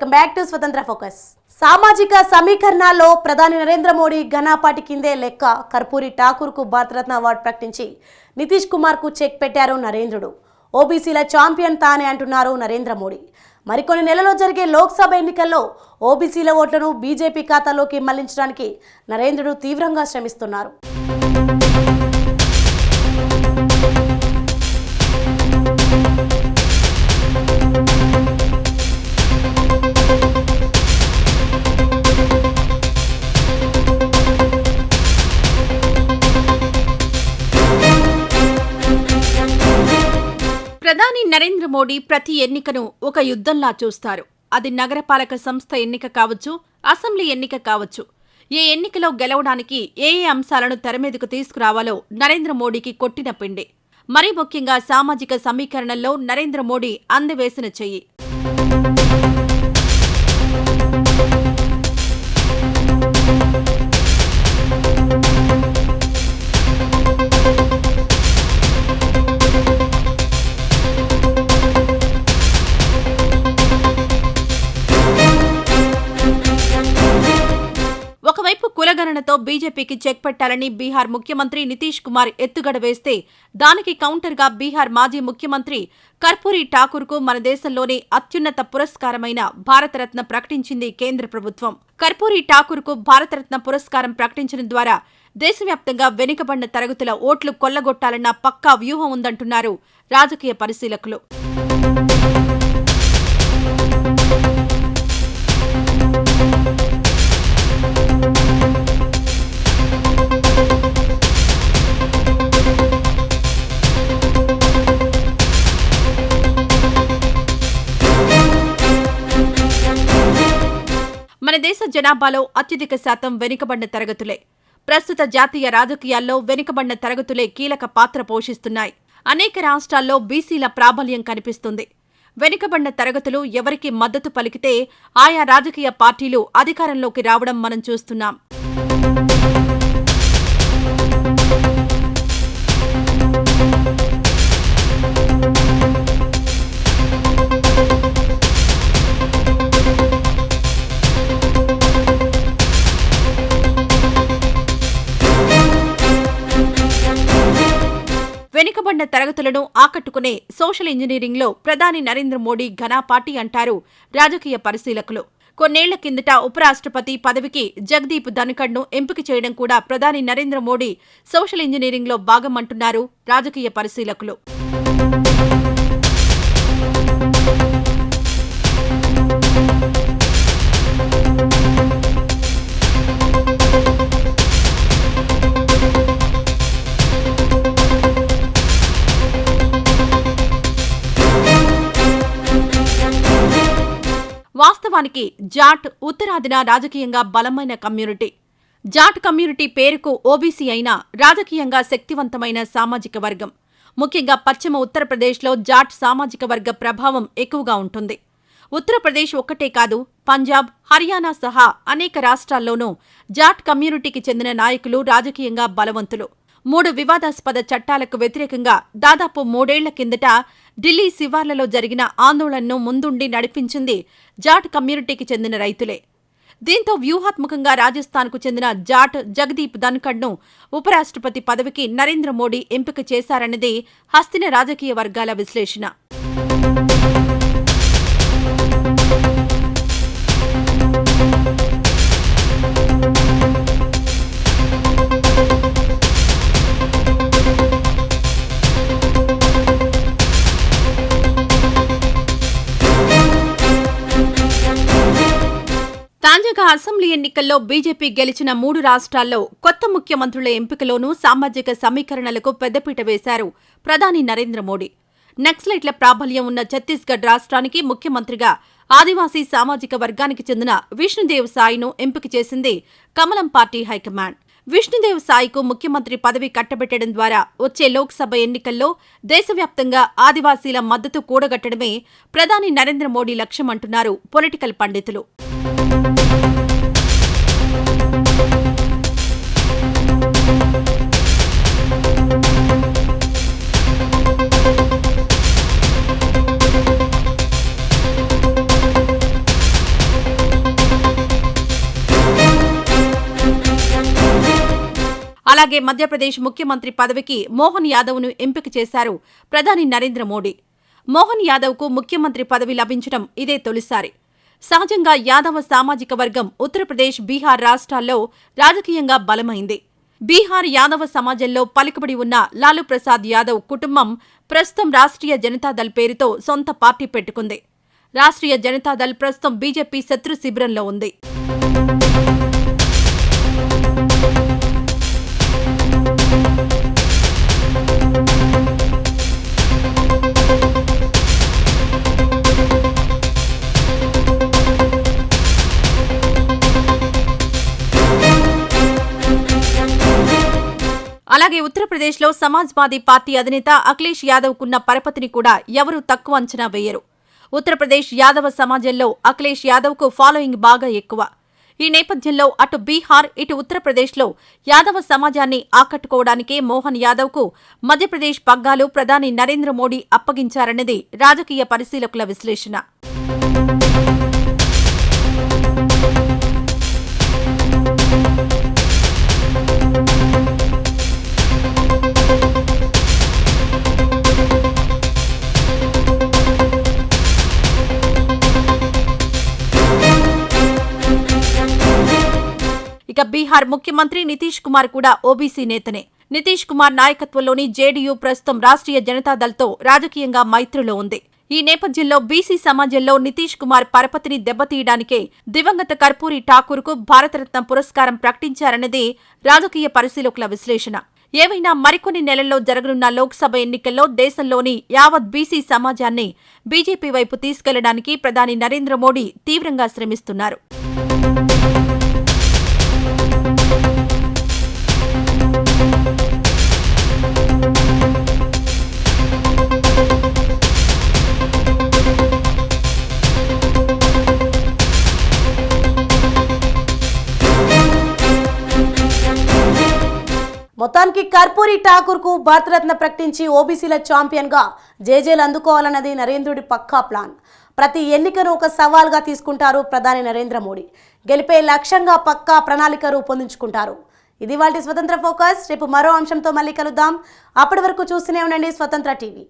Welcome back to Swatantra focus. సామాజిక సమీకరణాల్లో ప్రధాని నరేంద్ర మోడీ ఘనాపాటి కిందే లెక్క. కర్పూరి ఠాకూర్కు భారతరత్న అవార్డు ప్రకటించి నితీష్ కుమార్కు చెక్ పెట్టారు నరేంద్రుడు. ఓబీసీల ఛాంపియన్ తానే అంటున్నారు నరేంద్ర మోడీ. మరికొన్ని నెలలో జరిగే లోక్సభ ఎన్నికల్లో ఓబీసీల ఓట్లను బీజేపీ ఖాతాలోకి మళ్ళించడానికి నరేంద్రుడు తీవ్రంగా శ్రమిస్తున్నారు. మోడీ ప్రతి ఎన్నికను ఒక యుద్ధంలా చూస్తారు. అది నగరపాలక సంస్థ ఎన్నిక కావచ్చు అసెంబ్లీ ఎన్నిక కావచ్చు. ఏ ఎన్నికలో గెలవడానికి ఏ ఏ అంశాలను తెరమీదకు తీసుకురావాలో నరేంద్ర మోడీకి కొట్టిన పిండి. మరీ ముఖ్యంగా సామాజిక సమీకరణల్లో నరేంద్ర మోడీ అందవేసిన చెయ్యి. జనగణనతో బీజేపీకి చెక్ పెట్టాలని బీహార్ ముఖ్యమంత్రి నితీష్ కుమార్ ఎత్తుగడ వేస్తే దానికి కౌంటర్గా బీహార్ మాజీ ముఖ్యమంత్రి కర్పూరి ఠాకూర్కు మన దేశంలోనే అత్యున్నత పురస్కారమైన భారతరత్న ప్రకటించింది కేంద్ర ప్రభుత్వం. కర్పూరి ఠాకూర్కు భారతరత్న పురస్కారం ప్రకటించడం ద్వారా దేశవ్యాప్తంగా వెనుకబడిన తరగతుల ఓట్లు కొల్లగొట్టాలన్న పక్కా వ్యూహం ఉందంటున్నారు రాజకీయ పరిశీలకులు. జనాభాలో అత్యధిక శాతం వెనుకబడిన తరగతులే. ప్రస్తుత జాతీయ రాజకీయాల్లో వెనుకబడిన తరగతులే కీలక పాత్ర పోషిస్తున్నాయి. అనేక రాష్ట్రాల్లో బీసీల ప్రాబల్యం కనిపిస్తుంది. వెనుకబడిన తరగతులు ఎవరికి మద్దతు పలికితే ఆయా రాజకీయ పార్టీలు అధికారంలోకి రావడం మనం చూస్తున్నాం. వెనుకబడిన తరగతులను ఆకట్టుకునే సోషల్ ఇంజనీరింగ్లో ప్రధాని నరేంద్ర మోడీ ఘనాపాటి అంటారు రాజకీయ పరిశీలకులు. కొన్నేళ్ళ కిందట ఉపరాష్ట్రపతి పదవికి జగదీప్ ధన్కడ్ను ఎంపిక చేయడం కూడా ప్రధాని నరేంద్ర మోడీ సోషల్ ఇంజనీరింగ్లో భాగం అంటున్నారు రాజకీయ పరిశీలకులు. వాస్తవానికి జాట్ ఉత్తరాదిన రాజకీయంగా బలమైన కమ్యూనిటీ. జాట్ కమ్యూనిటీ పేరుకు ఓబీసీ అయినా రాజకీయంగా శక్తివంతమైన సామాజిక వర్గం. ముఖ్యంగా పశ్చిమ ఉత్తరప్రదేశ్లో జాట్ సామాజిక వర్గ ప్రభావం ఎక్కువగా ఉంటుంది. ఉత్తరప్రదేశ్ ఒక్కటే కాదు పంజాబ్ హర్యానా సహా అనేక రాష్ట్రాల్లోనూ జాట్ కమ్యూనిటీకి చెందిన నాయకులు రాజకీయంగా బలవంతులు. మూడు వివాదాస్పద చట్టాలకు వ్యతిరేకంగా దాదాపు మూడేళ్ళ కిందట ఢిల్లీ శివార్లలో జరిగిన ఆందోళనను ముందుండి నడిపించింది జాట్ కమ్యూనిటీకి చెందిన రైతులే. దీంతో వ్యూహాత్మకంగా రాజస్థాన్కు చెందిన జాట్ జగదీప్ ధన్ఖడ్ను ఉపరాష్ట్రపతి పదవికి నరేంద్ర మోడీ ఎంపిక చేశారన్నది హస్తిన రాజకీయ వర్గాల విశ్లేషణ. అసెంబ్లీ ఎన్నికల్లో బీజేపీ గెలిచిన మూడు రాష్ట్రాల్లో కొత్త ముఖ్యమంత్రుల ఎంపికలోనూ సామాజిక సమీకరణలకు పెద్దపీట వేశారు ప్రధాని నరేంద్ర మోడీ. నక్సలైట్ల ప్రాబల్యం ఉన్న ఛత్తీస్గఢ్ రాష్ట్రానికి ముఖ్యమంత్రిగా ఆదివాసీ సామాజిక వర్గానికి చెందిన విష్ణుదేవ్ సాయిను ఎంపిక చేసింది కమలం పార్టీ హైకమాండ్. విష్ణుదేవ్ సాయికు ముఖ్యమంత్రి పదవి కట్టబెట్టడం ద్వారా వచ్చే లోక్సభ ఎన్నికల్లో దేశవ్యాప్తంగా ఆదివాసీల మద్దతు కూడగట్టడమే ప్రధాని నరేంద్ర మోడీ లక్ష్యమంటున్నారు పొలిటికల్ పండితులు. అలాగే మధ్యప్రదేశ్ ముఖ్యమంత్రి పదవికి మోహన్ యాదవ్ను ఎంపిక చేశారు ప్రధాని నరేంద్ర మోడీ. మోహన్ యాదవ్కు ముఖ్యమంత్రి పదవి లభించడం ఇదే తొలిసారి. సహజంగా యాదవ సామాజిక వర్గం ఉత్తరప్రదేశ్ బీహార్ రాష్ట్రాల్లో రాజకీయంగా బలమైంది. బీహార్ యాదవ సమాజంలో పలుకుబడి ఉన్న లాలూ ప్రసాద్ యాదవ్ కుటుంబం ప్రస్తుతం రాష్ట్రీయ జనతాదళ్ పేరుతో సొంత పార్టీ పెట్టుకుంది. రాష్ట్రీయ జనతాదళ్ ప్రస్తుతం బీజేపీ శత్రు శిబిరంలో ఉంది. అలాగే ఉత్తరప్రదేశ్లో సమాజ్వాదీ పార్టీ అధినేత అఖిలేష్ యాదవ్కున్న పరపతిని కూడా ఎవరూ తక్కువ అంచనా వేయరు. ఉత్తరప్రదేశ్ యాదవ సమాజంలో అఖిలేష్ యాదవ్కు ఫాలోయింగ్ బాగా ఎక్కువ. ఈ నేపథ్యంలో అటు బీహార్ ఇటు ఉత్తరప్రదేశ్లో యాదవ సమాజాన్ని ఆకట్టుకోవడానికే మోహన్ యాదవ్కు మధ్యప్రదేశ్ పగ్గాలు ప్రధాని నరేంద్ర మోడీ అప్పగించారన్నది రాజకీయ పరిశీలకుల విశ్లేషణ. బీహార్ ముఖ్యమంత్రి నితీష్ కుమార్ కూడా ఓబీసీ నేతనే. నితీష్ కుమార్ నాయకత్వంలోని జేడీయూ ప్రస్తుతం రాష్ట్రీయ జనతాదళ్తో రాజకీయంగా మైత్రిలో ఉంది. ఈ నేపథ్యంలో బీసీ సమాజంలో నితీష్ కుమార్ పరపతిని దెబ్బతీయడానికే దివంగత కర్పూరి ఠాకూర్కు భారతరత్న పురస్కారం ప్రకటించారన్నది రాజకీయ పరిశీలకుల విశ్లేషణ. ఏవైనా మరికొన్ని నెలల్లో జరగనున్న లోక్సభ ఎన్నికల్లో దేశంలోని యావత్ బీసీ సమాజాన్ని బీజేపీ వైపు తీసుకెళ్ళడానికి ప్రధాని నరేంద్ర మోడీ తీవ్రంగా శ్రమిస్తున్నారు. మొత్తానికి కర్పూరి ఠాకూర్కు భారతరత్న ప్రకటించి ఓబీసీల ఛాంపియన్గా జేజేలు అందుకోవాలన్నది నరేంద్రుడి పక్కా ప్లాన్. ప్రతి ఎన్నికను ఒక సవాల్గా తీసుకుంటారు ప్రధాని నరేంద్ర మోడీ. గెలిపే లక్ష్యంగా పక్కా ప్రణాళిక రూపొందించుకుంటారు. ఇది వాటి స్వతంత్ర ఫోకస్. రేపు మరో అంశంతో మళ్ళీ కలుద్దాం. అప్పటి వరకు చూస్తూనే ఉండండి స్వతంత్ర టీవీ.